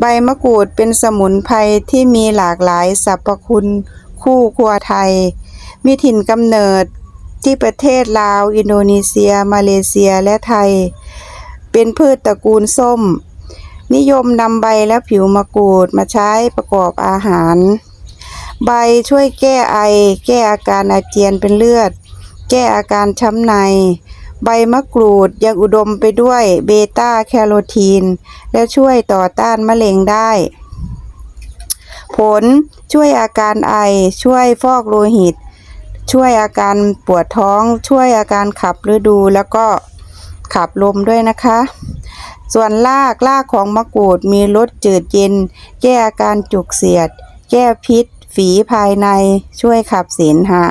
ใบมะกรูดเป็นสมุนไพรที่มีหลากหลายสรรพคุณคู่ครัวไทย มีถิ่นกำเนิดที่ประเทศลาว อินโดนีเซีย มาเลเซียและไทย เป็นพืชตระกูลส้ม นิยมนำใบและผิวมะกรูดมาใช้ประกอบอาหาร ใบช่วยแก้ไอ แก้อาการอาเจียนเป็นเลือด แก้อาการช้ำใน ใบมะกรูดยังอุดมไปด้วยเบต้าแคโรทีน และช่วยต่อต้านมะเร็งได้ ผลช่วยอาการไอ ช่วยฟอกโลหิต ช่วยอาการปวดท้อง ช่วยอาการขับฤดู แล้วก็ขับลมด้วยนะคะ ส่วนรากรากของมะกรูดมีรสจืดเย็น แก้อาการจุกเสียด แก้พิษ ฝีภายใน ช่วยขับเสมหะ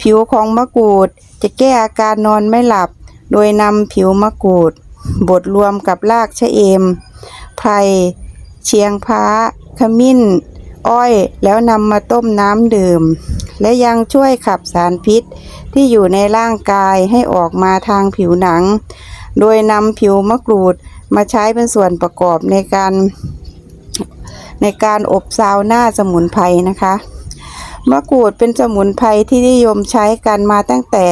ผิวของมะกรูด จะแก้อาการนอนไม่หลับ โดยนำผิวมะกรูด บดรวมกับรากชะเอมไพรเชียงพ้า ขมิ้น อ้อย แล้วนำมาต้มน้ำดื่ม และยังช่วยขับสารพิษที่อยู่ในร่างกายให้ออกมาทางผิวหนัง โดยนำผิวมะกรูดมาใช้เป็นส่วนประกอบในการ ในการอบซาวน่าสมุนไพรนะคะ มะกรูดเป็นสมุนไพรที่นิยมใช้กันมาตั้งแต่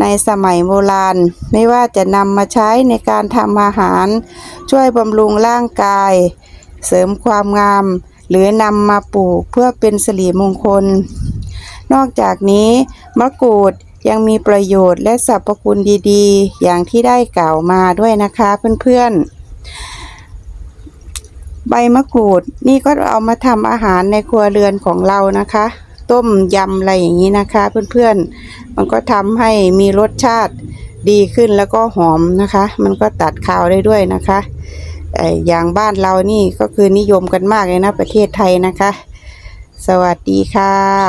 ในสมัยโบราณ ไม่ว่าจะนำมาใช้ในการทำอาหาร ช่วยบำรุงร่างกาย เสริมความงาม หรือนำมาปลูกเพื่อเป็นสิริมงคล นอกจากนี้ มะกรูดยังมีประโยชน์และสรรพคุณดีๆ อย่างที่ได้กล่าวมาด้วยนะคะเพื่อนๆ ใบมะกรูดนี่ก็เอามาทำอาหารในครัวเรือนของเรานะคะ ต้มยำอะไรอย่างนี้นะคะ เพื่อนๆ มันก็ทำให้มีรสชาติดีขึ้นแล้วก็หอมนะคะ มันก็ตัดคาวได้ด้วยนะคะเอ่ออย่างบ้านเรานี่ก็คือนิยมกันมากเลยนะประเทศไทยนะคะ สวัสดีค่ะ